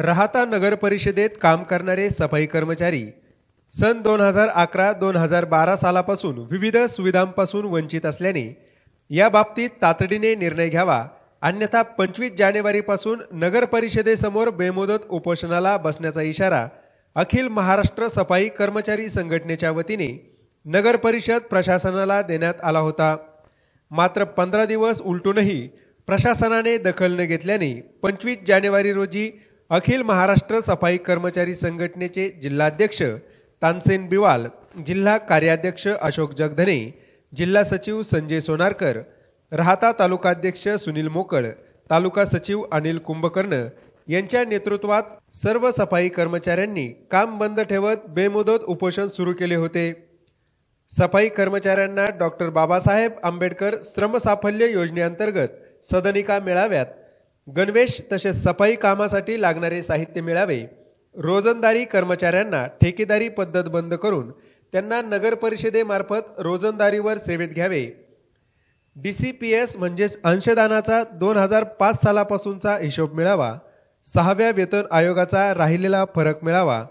राहता नगर परिषदेत काम करणारे सफाई कर्मचारी सन दोन हजार अकरा दोन हजार बारा सालापासून विविध सुविधांपासून वंचित असल्याने या बाबतीत तातडीने निर्णय घ्यावा. अन्यथा पंचवीस जानेवारीपासून नगर परिषदेसमोर बेमुदत उपोषणाला बसण्याचा इशारा अखिल महाराष्ट्र सफाई कर्मचारी संघटनेच्या वतीने नगर परिषद प्रशासनाला देण्यात आला होता. मात्र पंधरा दिवस उलटूनही प्रशासनाने दखल न घेतल्याने पंचवीस जानेवारी रोजी अखिल महाराष्ट्र सफाई कर्मचारी संघटनेचे जिल्हाध्यक्ष तानसेन बिवाल जिल्हा कार्याध्यक्ष अशोक जगधने जिल्हा सचिव संजय सोनारकर राहता तालुकाध्यक्ष सुनील मोकळ तालुका सचिव अनिल कुंभकर्ण यांच्या नेतृत्वात सर्व सफाई कर्मचाऱ्यांनी काम बंद ठेवत बेमुदत उपोषण सुरू केले होते. सफाई कर्मचाऱ्यांना डॉक्टर बाबासाहेब आंबेडकर श्रमसाफल्य योजनेअंतर्गत सदनिका मेळाव्यात गणवेश तसेच सफाई कामासाठी लागणारे साहित्य मिळावे. रोजंदारी कर्मचाऱ्यांना ठेकेदारी पद्धत बंद करून त्यांना नगर परिषदेमार्फत रोजंदारीवर सेवेत घ्यावे. डी सी पी एस म्हणजेच अंशदानाचा दोन हजार पाच सालापासूनचा हिशोब मिळावा. सहाव्या वेतन आयोगाचा राहिलेला फरक मिळावा.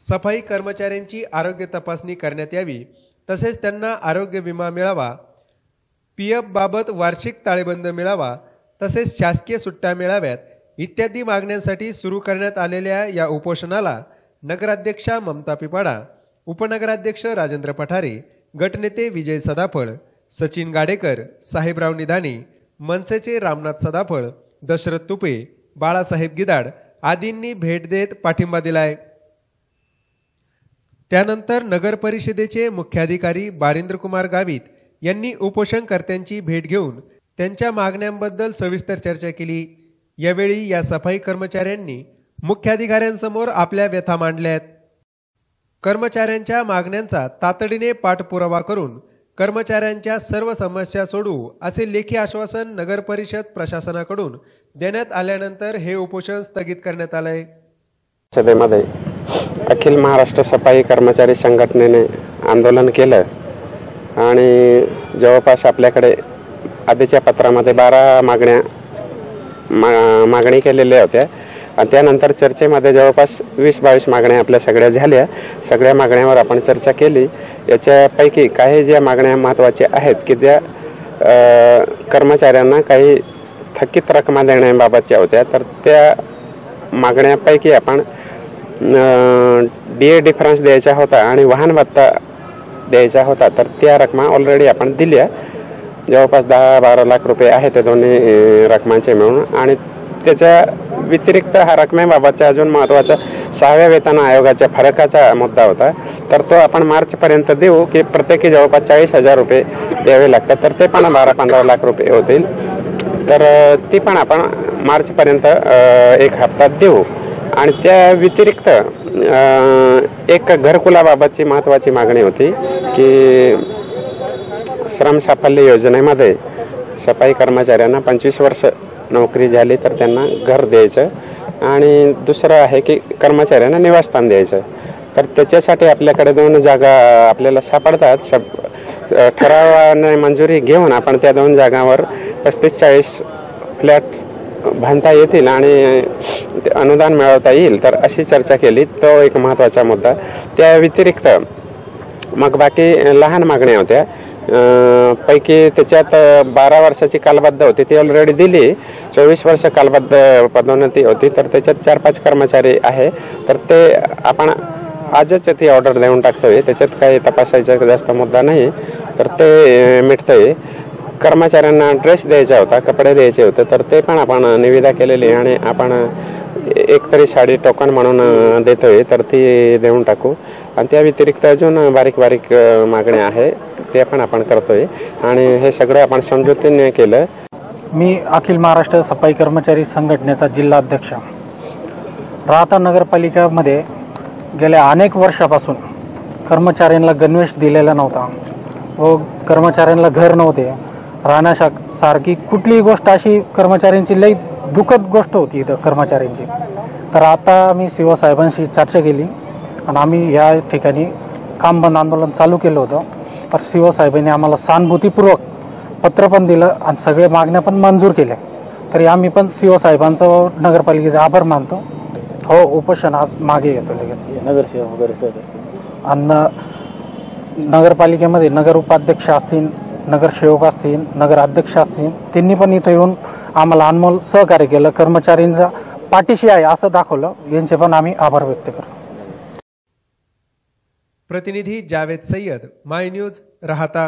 सफाई कर्मचाऱ्यांची आरोग्य तपासणी करण्यात यावी. तसेच त्यांना आरोग्य विमा मिळावा. पी एफबाबत वार्षिक ताळेबंद मिळावा. तसेच शासकीय सुट्ट्या मिळाव्यात इत्यादी मागण्यांसाठी सुरू करण्यात आलेल्या या उपोषणाला नगराध्यक्षा ममता पिपाडा उपनगराध्यक्ष राजेंद्र पठारे गटनेते विजय सदाफळ सचिन गाडेकर साहेबराव निधाने मनसेचे रामनाथ सदाफळ दशरथ तुपे बाळासाहेब गिदाड आदींनी भेट देत पाठिंबा दिलाय. त्यानंतर नगर परिषदेचे मुख्याधिकारी बारिंद्रकुमार गावित यांनी उपोषणकर्त्यांची भेट घेऊन त्यांच्या मागण्यांबद्दल सविस्तर चर्चा केली. यावेळी या सफाई कर्मचाऱ्यांनी मुख्याधिकाऱ्यांसमोर आपल्या व्यथा मांडल्यात. कर्मचाऱ्यांच्या मागण्यांचा तातडीने पाठपुरावा करून कर्मचाऱ्यांच्या सर्व समस्या सोडवू असे लेखी आश्वासन नगरपरिषद प्रशासनाकडून देण्यात आल्यानंतर हे उपोषण स्थगित करण्यात आलंय. सभेमध्ये अखिल महाराष्ट्र सफाई कर्मचारी संघटनेने आंदोलन केलं आणि जवळपास आपल्याकडे आधीच्या पत्रामध्ये बारा मागण्या मा मागणी केलेल्या होत्या. आणि त्यानंतर चर्चेमध्ये जवळपास वीस बावीस मागण्या आपल्या सगळ्या झाल्या. सगळ्या मागण्यावर आपण चर्चा केली. याच्यापैकी काही ज्या मागण्या महत्त्वाच्या आहेत की ज्या कर्मचाऱ्यांना काही थकीत रकमा देण्याबाबतच्या होत्या तर त्या मागण्यापैकी आपण डी ए डिफरन्स द्यायचा होता आणि वाहन भत्ता द्यायचा होता तर त्या रकमा ऑलरेडी आपण दिल्या. जवळपास दहा बारा लाख रुपये आहे ते दोन्ही रकमांचे मिळून. आणि त्याच्या व्यतिरिक्त हा रकमेबाबतचा अजून महत्त्वाचा सहाव्या वेतन आयोगाच्या फरकाचा मुद्दा होता. तर तो आपण मार्चपर्यंत देऊ की प्रत्येकी जवळपास चाळीस हजार रुपये द्यावे लागतात. तर ते पण बारा पंधरा लाख रुपये होतील. तर ती पण आपण मार्चपर्यंत एक हप्ता देऊ. आणि त्या व्यतिरिक्त एक घरकुलाबाबतची महत्त्वाची मागणी होती की श्रम साफल्य योजनेमध्ये सफाई कर्मचाऱ्यांना पंचवीस वर्ष नोकरी झाली तर त्यांना घर द्यायचं. आणि दुसरं आहे की कर्मचाऱ्यांना निवासस्थान द्यायचं. तर त्याच्यासाठी आपल्याकडे दोन जागा आपल्याला सापडतात. सब ठरावाने मंजुरी घेऊन आपण त्या दोन जागावर पस्तीस चाळीस फ्लॅट बांधता येतील आणि ते अनुदान मिळवता येईल. तर अशी चर्चा केली. तो एक महत्त्वाचा मुद्दा. त्या व्यतिरिक्त मग बाकी लहान मागण्या होत्या. पैकी त्याच्यात बारा वर्षाची कालबद्ध होती. ती ऑलरेडी दिली. चोवीस वर्ष कालबद्ध पदोन्नती होती. तर त्याच्यात चार पाच कर्मचारी आहे. तर ते आपण आजच ती ऑर्डर देऊन टाकतोय. त्याच्यात काही तपासायचा जास्त मुद्दा नाही. तर ते मिटतंय. कर्मचाऱ्यांना ड्रेस द्यायचा होता कपडे द्यायचे होते. तर ते पण आपण निविदा केलेली आणि आपण एक तरी साडी टोकन म्हणून देतोय. तर ती देऊन टाकू. आणि त्या व्यतिरिक्त अजून बारीक बारीक मागण्या आहे. ते पण आपण करतोय. आणि हे सगळं आपण समजुतीने केलं. मी अखिल महाराष्ट्र सफाई कर्मचारी संघटनेचा जिल्हा अध्यक्ष. राहता नगरपालिकेमध्ये गेल्या अनेक वर्षापासून कर्मचाऱ्यांना गणवेश दिलेला नव्हता. व कर्मचाऱ्यांना घर नव्हते. राहण्याशा सारखी कुठलीही गोष्ट अशी कर्मचाऱ्यांची लई दुःखद गोष्ट होती इथं कर्मचाऱ्यांची. तर आता आम्ही सीओ साहेबांशी चर्चा केली. आणि आम्ही या ठिकाणी काम बंद आंदोलन चालू केलं होतं. तर सीओ साहेबांनी आम्हाला सहानुभूतीपूर्वक पत्र पण दिलं आणि सगळे मागण्या पण मंजूर केल्या. तरी आम्ही पण सीओ साहेबांचं व नगरपालिकेचा आभार मानतो. हो उपोषण आज मागे घेतो लगेच. नगरसेवक वगैरे सगळं आणि नगरपालिकेमध्ये नगर उपाध्यक्ष असतील नगरसेवक असतील नगर अध्यक्ष असतील त्यांनी पण इथं येऊन आम्हाला अनमोल सहकार्य केलं. कर्मचाऱ्यांचा पाठीशी आहे असं दाखवलं. यांचे पण आम्ही आभार व्यक्त करतो. प्रतिनिधी जावेद सय्यद माय न्यूज राहता.